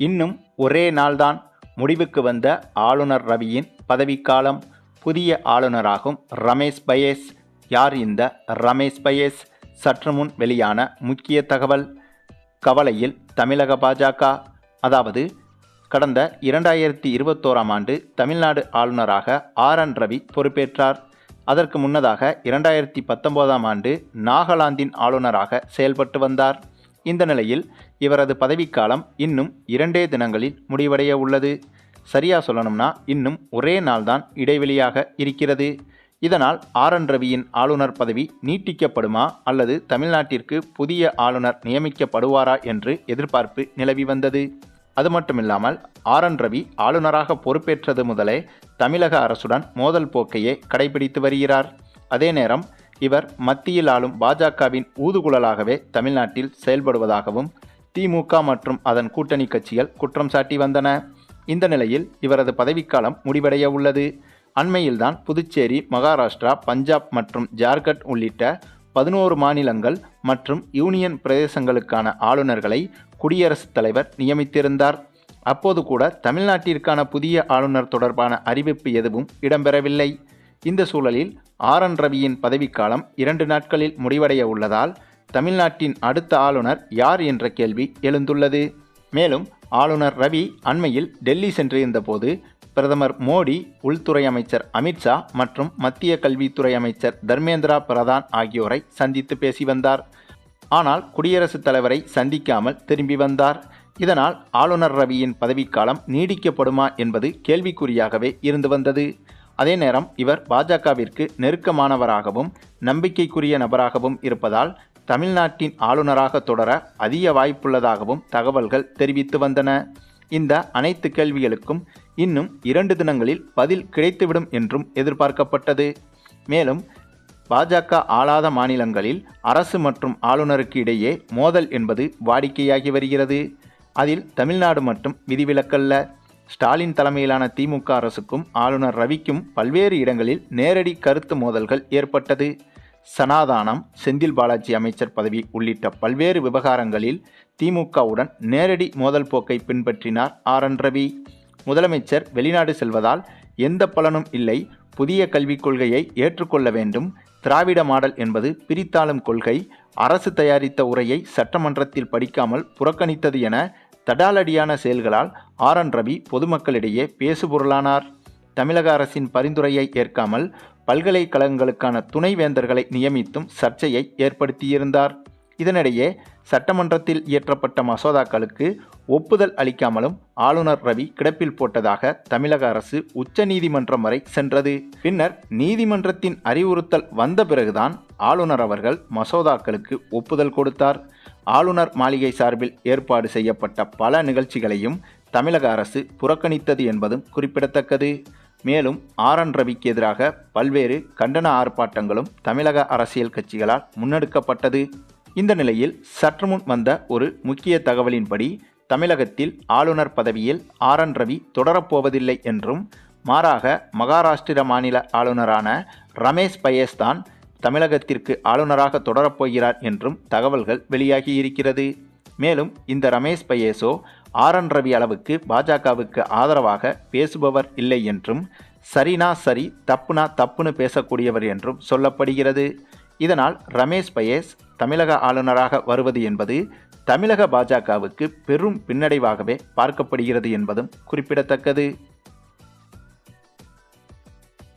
இன்னும் ஒரே நாள்தான் முடிவுக்கு வந்த ஆளுநர் ரவியின் பதவிக்காலம். புதிய ஆளுநராகும் ரமேஷ் பயேஸ். யார் இந்த ரமேஷ் பயேஸ்? சற்று முன் வெளியான முக்கிய தகவல். கவலையில் தமிழக பாஜக. அதாவது கடந்த இரண்டாயிரத்தி இருபத்தோராம் ஆண்டு தமிழ்நாடு ஆளுநராக ஆர் என் ரவி பொறுப்பேற்றார். அதற்கு முன்னதாக இரண்டாயிரத்தி பத்தொன்பதாம் ஆண்டு நாகாலாந்தின் ஆளுநராக செயல்பட்டு வந்தார். இந்த நிலையில் இவரது பதவிக்காலம் இன்னும் இரண்டே தினங்களில் முடிவடைய உள்ளது. சரியா சொல்லணும்னா இன்னும் ஒரே நாள்தான் இடைவெளியாக இருக்கிறது. இதனால் ஆர் என் ரவியின் ஆளுநர் பதவி நீட்டிக்கப்படுமா அல்லது தமிழ்நாட்டிற்கு புதிய ஆளுநர் நியமிக்கப்படுவாரா என்று எதிர்பார்ப்பு நிலவி வந்தது. அது மட்டுமில்லாமல் ஆர் என் ரவி ஆளுநராக பொறுப்பேற்றது முதலே தமிழக அரசுடன் மோதல் போக்கையே கடைபிடித்து வருகிறார். அதே நேரம் இவர் மத்தியில் ஆளும் பாஜகவின் ஊதுகுழலாகவே தமிழ்நாட்டில் செயல்படுவதாகவும் திமுக மற்றும் அதன் கூட்டணி கட்சிகள் குற்றம் சாட்டி வந்தன. இந்த நிலையில் இவரது பதவிக்காலம் முடிவடைய உள்ளது. அண்மையில்தான் புதுச்சேரி மகாராஷ்டிரா பஞ்சாப் மற்றும் ஜார்க்கண்ட் உள்ளிட்ட பதினோரு மாநிலங்கள் மற்றும் யூனியன் பிரதேசங்களுக்கான ஆளுநர்களை குடியரசுத் தலைவர் நியமித்திருந்தார். அப்போது கூட தமிழ்நாட்டிற்கான புதிய ஆளுநர் தொடர்பான அறிவிப்பு எதுவும் இடம்பெறவில்லை. இந்த சூழலில் ஆர் என் ரவியின் பதவிக்காலம் இரண்டு நாட்களில் முடிவடைய உள்ளதால் தமிழ்நாட்டின் அடுத்த ஆளுநர் யார் என்ற கேள்வி எழுந்துள்ளது. மேலும் ஆளுநர் ரவி அண்மையில் டெல்லி சென்றிருந்தபோது பிரதமர் மோடி உள்துறை அமைச்சர் அமித்ஷா மற்றும் மத்திய கல்வித்துறை அமைச்சர் தர்மேந்திரா பிரதான் ஆகியோரை சந்தித்து பேசி வந்தார். ஆனால் குடியரசுத் தலைவரை சந்திக்காமல் திரும்பி வந்தார். இதனால் ஆளுநர் ரவியின் பதவிக்காலம் நீடிக்கப்படுமா என்பது கேள்விக்குறியாகவே இருந்து வந்தது. அதே நேரம் இவர் பாஜகவிற்கு நெருக்கமானவராகவும் நம்பிக்கைக்குரிய நபராகவும் இருப்பதால் தமிழ்நாட்டின் ஆளுநராக தொடர அதிக வாய்ப்புள்ளதாகவும் தகவல்கள் தெரிவித்து வந்தன. இந்த அனைத்து கேள்விகளுக்கும் இன்னும் இரண்டு தினங்களில் பதில் கிடைத்துவிடும் என்றும் எதிர்பார்க்கப்பட்டது. மேலும் பாஜக ஆளாத மாநிலங்களில் அரசு மற்றும் ஆளுநருக்கு இடையே மோதல் என்பது வாடிக்கையாகி வருகிறது. அதில் தமிழ்நாடு மட்டும் விதிவிலக்கல்ல. ஸ்டாலின் தலைமையிலான திமுக அரசுக்கும் ஆளுநர் ரவிக்கும் பல்வேறு இடங்களில் நேரடி கருத்து மோதல்கள் ஏற்பட்டது. சனாதானம் செந்தில் பாலாஜி அமைச்சர் பதவி உள்ளிட்ட பல்வேறு விவகாரங்களில் திமுகவுடன் நேரடி மோதல் போக்கை பின்பற்றினார் ஆர் என் ரவி. முதலமைச்சர் வெளிநாடு செல்வதால் எந்த பலனும் இல்லை. புதிய கல்விக் கொள்கையை ஏற்றுக்கொள்ள வேண்டும். திராவிட மாடல் என்பது பிரித்தாளும் கொள்கை. அரசு தயாரித்த உரையை சட்டமன்றத்தில் படிக்காமல் புறக்கணித்தது என தடாலடியான செயல்களால் ஆர் என் ரவி பொதுமக்களிடையே பேசுபொருளானார். தமிழக அரசின் பரிந்துரையை ஏற்காமல் பல்கலைக்கழகங்களுக்கான துணைவேந்தர்களை நியமித்தும் சர்ச்சையை ஏற்படுத்தியிருந்தார். இதனிடையே சட்டமன்றத்தில் இயற்றப்பட்ட மசோதாக்களுக்கு ஒப்புதல் அளிக்காமலும் ஆளுநர் ரவி கிடப்பில் போட்டதாக தமிழக அரசு உச்சநீதிமன்றம் வரை சென்றது. பின்னர் நீதிமன்றத்தின் அறிவுறுத்தல் வந்த பிறகுதான் ஆளுநர் அவர்கள் மசோதாக்களுக்கு ஒப்புதல் கொடுத்தார். ஆளுநர் மாளிகை சார்பில் ஏற்பாடு செய்யப்பட்ட பல நிகழ்ச்சிகளையும் தமிழக அரசு புறக்கணித்தது என்பதும் குறிப்பிடத்தக்கது. மேலும் ஆர். என். ரவிக்கு எதிராக பல்வேறு கண்டன ஆர்ப்பாட்டங்களும் தமிழக அரசியல் கட்சிகளால் முன்னெடுக்கப்பட்டது. இந்த நிலையில் சற்று முன் வந்த ஒரு முக்கிய தகவலின்படி தமிழகத்தில் ஆளுநர் பதவியில் ஆர். என். ரவி தொடரப்போவதில்லை என்றும் மாறாக மகாராஷ்டிர மாநில ஆளுநரான ரமேஷ் பயேஸ் தான் தமிழகத்திற்கு ஆளுநராக தொடரப்போகிறார் என்றும் தகவல்கள் வெளியாகி இருக்கிறது மேலும் இந்த ரமேஷ் பயேசோ ஆர் என் ரவி அளவுக்கு பாஜகவுக்கு ஆதரவாக பேசுபவர் இல்லை என்றும் சரினா சரி தப்புனா தப்புன்னு பேசக்கூடியவர் என்றும் சொல்லப்படுகிறது. இதனால் ரமேஷ் பயேஸ் தமிழக ஆளுநராக வருவது என்பது தமிழக பாஜகவுக்கு பெரும் பின்னடைவாகவே பார்க்கப்படுகிறது என்பதும் குறிப்பிடத்தக்கது.